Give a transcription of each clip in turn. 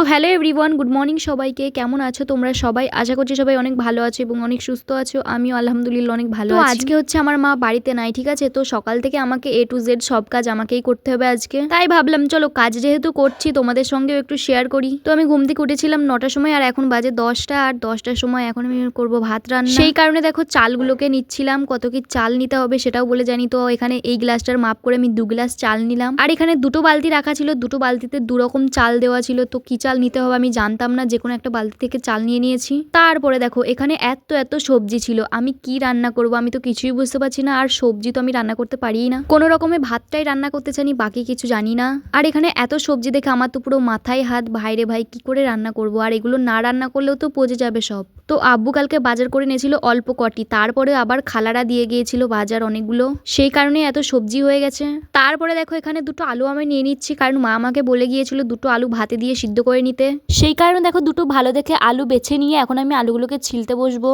তো hello everyone good morning সবাইকে। কেমন আছো তোমরা সবাই? আশা করছি সবাই অনেক ভালো আছো এবং অনেক সুস্থ আছো। আমিও আলহামদুলিল্লাহ অনেক ভালো আছি। আজকে হচ্ছে আমার মা বাড়িতে নাই ঠিক আছে? তো সকাল থেকে আমাকে এ টু জেড সব কাজ আমাকেই করতে হবে আজকে। তাই ভাবলাম চলো কাজ যেহেতু করছি তোমাদের সঙ্গেও একটু শেয়ার করি। তো আমি ঘুম থেকে উঠেছিলাম নটার সময় আর এখন বাজে দশটা আর দশটার সময় এখন আমি করব ভাত রান্না। সেই কারণে দেখো চালগুলোকে নিচ্ছিলাম কত কি চাল নিতে হবে সেটাও বলে জানি। তো এখানে এই গ্লাসটার মাপ করে আমি দু গ্লাস চাল নিলাম। আর এখানে দুটো বালতি রাখা ছিল দুটো বালতিতে দু রকম চাল দেওয়া ছিল। তো কি চাল নিতে হবে, আমি জানতাম না যে কোনো একটা বালতি থেকে চাল নিয়ে নিয়েছি। তারপরে দেখো, এখানে এত এত সবজি ছিল, আমি কি রান্না করব আমি তো কিছুই বুঝতে পারছি না, আর সবজি তো আমি রান্না করতে পারিই না। কোনো রকমে ভাতটাই রান্না করতে জানি বাকি কিছু জানি না। আর এখানে এত সবজি দেখে আমার তো পুরো মাথায় হাত ভাইরে ভাই, কি করে রান্না করব? আর এগুলো না রান্না করলেও তো পচে যাবে সব। তো আব্বু কালকে বাজার করে নিয়েছিল অল্প কটি, তারপরে আবার খালারা দিয়ে গিয়েছিল বাজার অনেকগুলো। সেই কারণে এত সবজি হয়ে গেছে। তারপরে দেখো, এখানে দুটো আলু আমি নিয়ে নিচ্ছি, কারণ মা আমাকে বলে গিয়েছিল দুটো আলু ভাতে দিয়ে সিদ্ধ করে নিতে। সেই কারণে দেখো দুটো ভালো দেখে আলু বেছে নিয়ে এখন আমি আলুগুলোকে ছিলতে বসবো।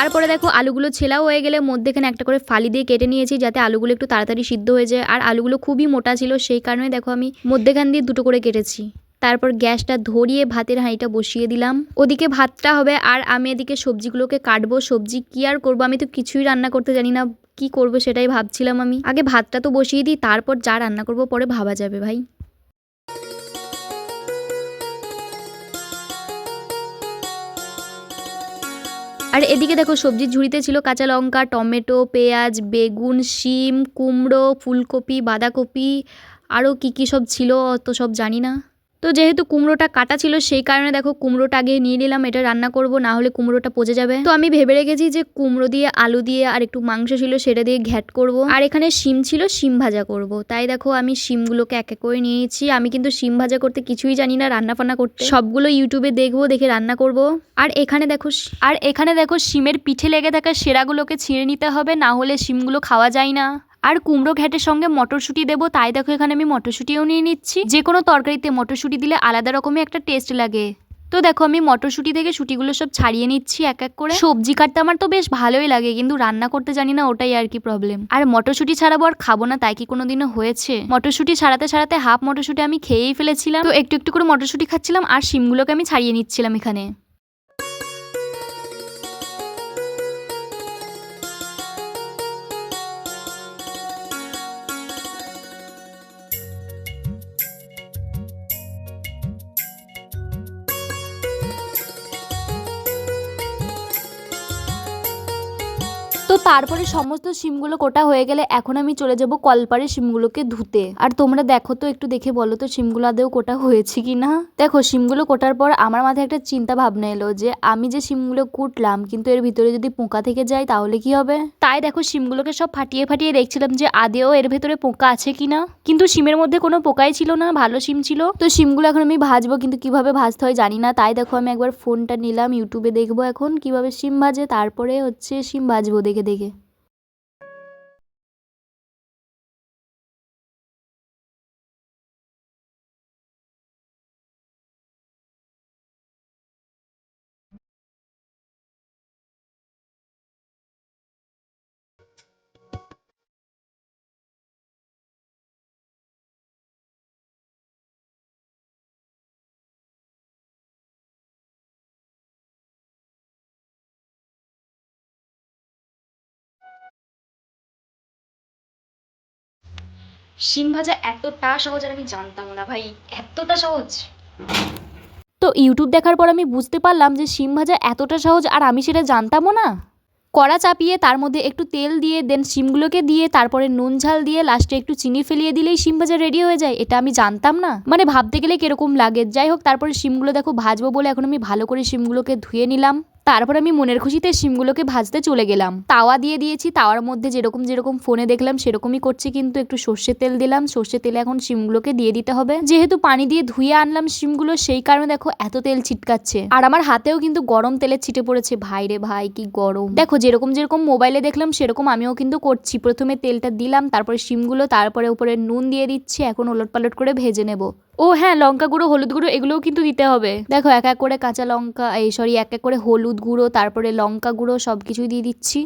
তারপরে দেখো আলুগুলো ছেলাও হয়ে গেলে মধ্যেখানে একটা করে ফালি দিয়ে কেটে নিয়েছি যাতে আলুগুলো একটু তাড়াতাড়ি সিদ্ধ হয়ে যায়। আর আলুগুলো খুবই মোটা ছিল, সেই কারণে দেখো আমি মধ্যেখান দিয়ে দুটো করে কেটেছি। তারপর গ্যাসটা ধরিয়ে ভাতের হাঁড়িটা বসিয়ে দিলাম। ওদিকে ভাতটা হবে আর আমি এদিকে সবজিগুলোকে কাটবো। সবজি কি আর করব? আমি তো কিছুই রান্না করতে জানি না, কি করব সেটাই ভাবছিলাম আমি। আগে ভাতটা তো বসিয়ে দিই, তারপর যা রান্না করব পরে ভাবা যাবে ভাই। আর এদিকে দেখো, সবজির ঝুড়িতে ছিল কাঁচা লঙ্কা, টমেটো, পেঁয়াজ, বেগুন, শিম, কুমড়ো, ফুলকপি, বাঁধাকপি, আরও কী কী সব ছিল অত সব জানি না। তো যেহেতু কুমড়োটা কাটা ছিল, সেই কারণে দেখো কুমড়োটা আগে নিয়ে নিলাম, এটা রান্না করব, না হলে কুমড়োটা পচে যাবে। তো আমি ভেবে রেখেছি যে কুমড়ো দিয়ে, আলু দিয়ে আর একটু মাংস ছিল, সেটা দিয়ে ঘ্যাট করব। আর এখানে শিম ছিল, শিম ভাজা করব। তাই দেখো আমি শিমগুলোকে এক এক করে নিয়ে নিচ্ছি। আমি কিন্তু শিম ভাজা করতে কিছুই জানি না, রান্না ফান্না করতে। সবগুলো ইউটিউবে দেখব, দেখে রান্না করব। আর এখানে দেখো আর এখানে দেখো শিমের পিঠে লেগে থাকা সেরাগুলোকে ছিঁড়ে নিতে হবে, না হলে শিমগুলো খাওয়া যায় না। আর কুমড়ো ঘ্যাটের সঙ্গে মটরশুঁটি দেবো, তাই দেখো এখানে আমি মটরশুঁটিও নিয়ে নিচ্ছি। যে কোনো তরকারিতে মটরশুঁটি দিলে আলাদা রকমের একটা টেস্ট লাগে। তো দেখো আমি মটরশুঁটি থেকে শুটিগুলো সব ছাড়িয়ে নিচ্ছি এক এক করে। সবজি কাটতে আমার তো বেশ ভালোই লাগে, কিন্তু রান্না করতে জানি না ওটাই আর কি প্রবলেম আর মটরশুঁটি ছাড়াবো আর খাব না, তাই কি কোনোদিনও হয়েছে? মটরশুঁটি ছাড়াতে ছাড়াতে হাফ মটরশুঁটি আমি খেয়েই ফেলেছিলাম। তো একটু একটু করে মটরশুঁটি খাচ্ছিলাম আর শিমগুলোকে আমি ছাড়িয়ে নিচ্ছিলাম এখানে। তো তারপরে সমস্ত সিমগুলো কোটা হয়ে গেলে এখন আমি চলে যাব কলপারে সিমগুলোকে ধুতে। আর তোমরা দেখো তো একটু দেখে বলো তো সিমগুলো আদেও কোটা হয়েছে কি না দেখো, সিমগুলো কোটার পর আমার মাথায় একটা চিন্তা ভাবনা এলো যে আমি যে সিমগুলো কুটলাম, কিন্তু এর ভিতরে যদি পোকা থেকে যায় তাহলে কি হবে? তাই দেখো, সিমগুলোকে সব ফাটিয়ে ফাটিয়ে দেখছিলাম যে আদেও এর ভেতরে পোকা আছে কি না কিন্তু সিমের মধ্যে কোনো পোকাই ছিল না, ভালো সিম ছিল। তো সিমগুলো এখন আমি ভাজবো, কিন্তু কীভাবে ভাজতে হয় জানি না। তাই দেখো, আমি একবার ফোনটা নিলাম, ইউটিউবে দেখব এখন কীভাবে সিম ভাজে। তারপরে হচ্ছে সিম ভাজবো দেখে দেখে। শিম ভাজা এতটা সহজ আর আমি জানতাম না, ভাই। এতটা সহজ? তো ইউটিউব দেখার পর আমি বুঝতে পারলাম যে শিম ভাজা এতটা সহজ আর আমি সেটা জানতামও না। কড়া চাপিয়ে তার মধ্যে একটু তেল দিয়ে দেন শিমগুলোকে দিয়ে, তারপরে নুন ঝাল দিয়ে লাস্টে একটু চিনি ফেলিয়ে দিলেই শিম ভাজা রেডি হয়ে যায়। এটা আমি জানতাম না। মানে ভাবতে গেলে কীরকম লাগে। যাই হোক, তারপরে শিমগুলো দেখো ভাজবো বলে এখন আমি ভালো করে শিমগুলোকে ধুয়ে নিলাম। তারপর আমি মনের খুশিতে সিমগুলোকে ভাজতে চলে গেলাম। তাওয়া দিয়ে দিয়েছি, তাওয়ার মধ্যে যেরকম যেরকম ফোনে দেখলাম সেরকমই করছি কিন্তু একটু সর্ষের তেল দিলাম। সর্ষের তেলে এখন সিমগুলোকে দিয়ে দিতে হবে। যেহেতু পানি দিয়ে ধুয়ে আনলাম সিমগুলো সেই কারণে দেখো এত তেল ছিটকাচ্ছে। আর আমার হাতেও কিন্তু গরম তেলের ছিটে পড়েছে। ভাই রে ভাই, কি গরম। দেখো যেরকম যেরকম মোবাইলে দেখলাম সেরকম আমিও কিন্তু করছি। প্রথমে তেলটা দিলাম, তারপরে সিমগুলো তারপরে উপরে নুন দিয়ে দিচ্ছি। এখন ওলট পালট করে ভেজে নেব। ও হ্যাঁ লঙ্কা গুঁড়ো, হলুদ গুঁড়ো এগুলোও কিন্তু দিতে হবে। দেখো, এক এক করে কাঁচা লঙ্কা, এই সরি এক এক করে হলুদ গুঁড়ো, তারপরে লঙ্কা গুঁড়ো সব কিছুই দিয়ে দিচ্ছি।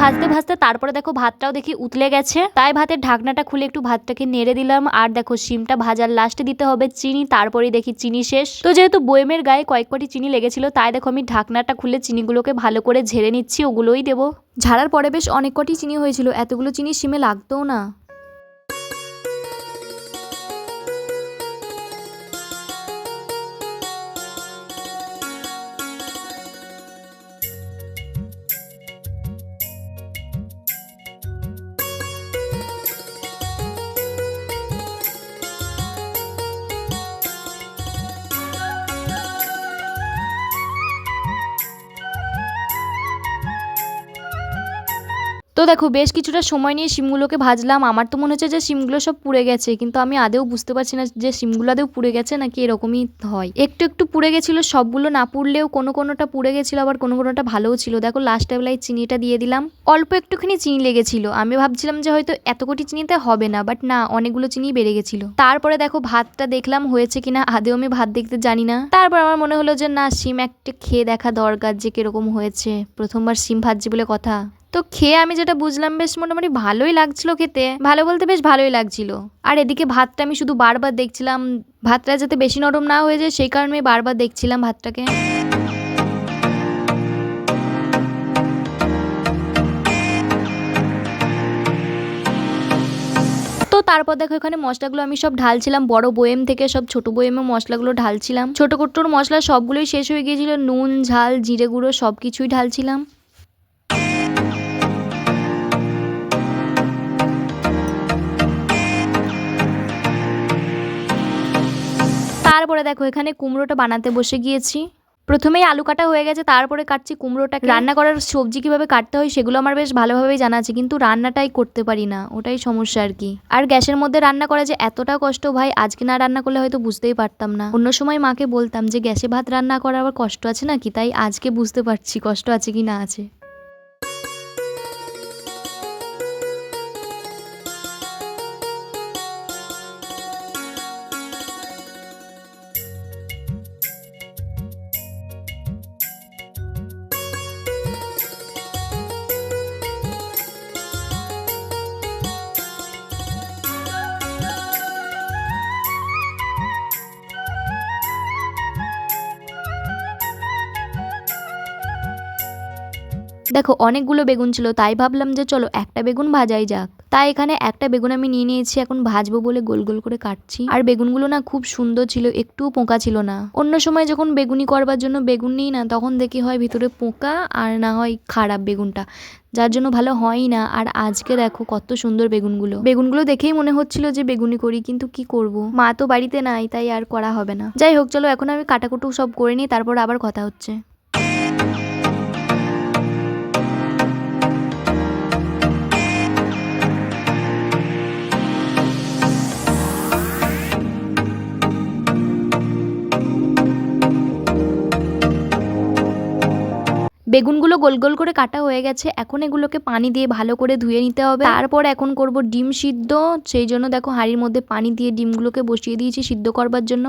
ভাজতে ভাজতে তারপরে দেখো ভাতটাও দেখি উতলে গেছে। তাই ভাতের ঢাকনাটা খুলে একটু ভাতটাকে নেড়ে দিলাম। আর দেখো শিমটা ভাজার লাস্টে দিতে হবে চিনি, তারপরেই দেখি চিনি শেষ। তো যেহেতু বয়েমের গায়ে কয়েক কটি চিনি লেগেছিল, তাই দেখো আমি ঢাকনাটা খুলে চিনিগুলোকে ভালো করে ঝেড়ে নিচ্ছি, ওগুলোই দেবো। ঝাড়ার পরে বেশ অনেক কটি চিনি হয়েছিল। এতগুলো চিনি সিমে লাগতো না। তো দেখো, বেশ কিছুটা সময় নিয়ে শিমগুলোকে ভাজলাম। আমার তো মনে হচ্ছে যে শিমগুলো সব পুড়ে গেছে, কিন্তু আমি আদেও বুঝতে পারছি না যে শিমগুলো আদেও পুড়ে গেছে নাকি এরকমই হয়। একটু একটু পুড়ে গেছিল, সবগুলো না পুড়লেও কোনো কোনোটা পুড়ে গেছিল, আবার কোনো কোনোটা ভালোও ছিল। দেখো লাস্ট বেলায় চিনিটা দিয়ে দিলাম। অল্প একটুখানি চিনি লেগেছিল। আমি ভাবছিলাম যে হয়তো এত কোটি চিনিতে হবে না বাট না, অনেকগুলো চিনি বেড়ে গেছিল। তারপরে দেখো, ভাতটা দেখলাম হয়েছে কিনা, আদেও আমি ভাত দেখতে জানি না। তারপর আমার মনে হলো যে না সিম একটা খেয়ে দেখা দরকার যে কীরকম হয়েছে। প্রথমবার সিম ভাজছি বলে কথা। তো খেয়ে আমি যেটা বুঝলাম, বেশ মোটামুটি ভালোই লাগছিল খেতে। ভালো বলতে বেশ ভালোই লাগছিল। আর এদিকে ভাতটা আমি শুধু বারবার দেখছিলাম। ভাতটা যাতে বেশি নরম না হয়ে যায়, সেই কারণে বারবার দেখছিলাম ভাতটাকে। তারপর দেখো এখানে মশলাগুলো আমি সব ঢালছিলাম। বড় বয়েম থেকে সব ছোট বয়েমে মশলাগুলো ঢালছিলাম। ছোট কোটোর মশলা সবগুলোই শেষ হয়ে গিয়েছিল। নুন, ঝাল, জিরে গুঁড়ো সব কিছুই ঢালছিলাম। তারপরে দেখো, এখানে কুমড়োটা বানাতে বসে গিয়েছি। প্রথমেই আলু কাটা হয়ে গেছে, তারপরে কাটছি কুমড়োটা রান্না করার সবজি কীভাবে কাটতে হয় সেগুলো আমার বেশ ভালোভাবেই জানা আছে, কিন্তু রান্নাটাই করতে পারি না, ওটাই সমস্যা আর কি। আর গ্যাসের মধ্যে রান্না করা যে এতটা কষ্ট, ভাই, আজকে না রান্না করলে হয়তো বুঝতেই পারতাম না। অন্য সময় মাকে বলতাম যে, গ্যাসে ভাত রান্না করার আবার কষ্ট আছে নাকি? তাই আজকে বুঝতে পারছি কষ্ট আছে কি না আছে। দেখো, অনেকগুলো বেগুন ছিল, তাই ভাবলাম যে চলো একটা বেগুন ভাজাই যাক। তাই এখানে একটা বেগুন আমি নিয়ে নিয়েছি, এখন ভাজবো বলে গোল গোল করে কাটছি। আর বেগুনগুলো না খুব সুন্দর ছিল, একটুও পোকা ছিল না। অন্য সময় যখন বেগুনি করবার জন্য বেগুন নিই না, তখন দেখি হয় ভিতরে পোকা আর না হয় খারাপ বেগুনটা। যার জন্য ভালো হয়ই না। আর আজকে দেখো কত সুন্দর বেগুনগুলো। বেগুনগুলো দেখেই মনে হচ্ছিল যে বেগুনি করি, কিন্তু কি করব? মা তো বাড়িতে নাই, তাই আর করা হবে না। যাই হোক, চলো এখন আমি কাটাকুটু সব করে নিই, তারপর আবার কথা হচ্ছে। বেগুনগুলো গোল গোল করে কাটা হয়ে গেছে। এখন এগুলোকে পানি দিয়ে ভালো করে ধুয়ে নিতে হবে। তারপর এখন করব ডিম সিদ্ধ। সেই জন্য দেখো হাঁড়ির মধ্যে পানি দিয়ে ডিমগুলোকে বসিয়ে দিয়েছি সিদ্ধ করবার জন্য।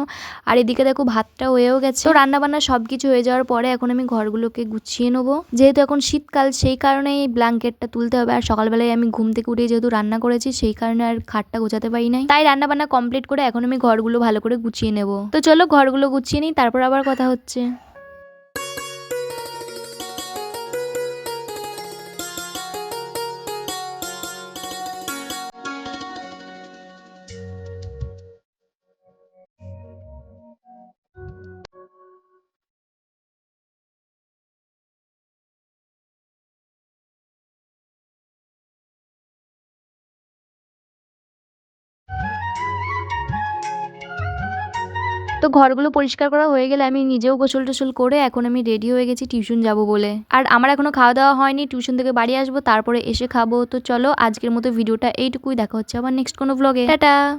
আর এদিকে দেখো ভাতটা হয়েও গেছে। তো রান্নাবান্না সব কিছু হয়ে যাওয়ার পরে এখন আমি ঘরগুলোকে গুছিয়ে নেব। যেহেতু এখন শীতকাল, সেই কারণে এই ব্ল্যাঙ্কেটটা তুলতে হবে। আর সকালবেলায় আমি ঘুম থেকে উঠে যেহেতু রান্না করেছি, সেই কারণে আর খাটটা গোছাতে পারি নাই। তাই রান্নাবান্না কমপ্লিট করে এখন আমি ঘরগুলো ভালো করে গুছিয়ে নেব। তো চলো ঘরগুলো গুছিয়ে নিই, তারপর আবার কথা হচ্ছে। তো ঘরগুলো পরিষ্কার করা হয়ে গেলে আমি নিজেও গোসল টোসল করে এখন আমি রেডি হয়ে গেছি টিউশন যাব বলে। আর আমার এখনও খাওয়া দাওয়া হয়নি টিউশন থেকে বাড়ি আসব, তারপরে এসে খাব। তো চলো আজকের মতো ভিডিওটা এইটুকুই, দেখা হচ্ছে আবার নেক্সট কোনো ব্লগে টাটা!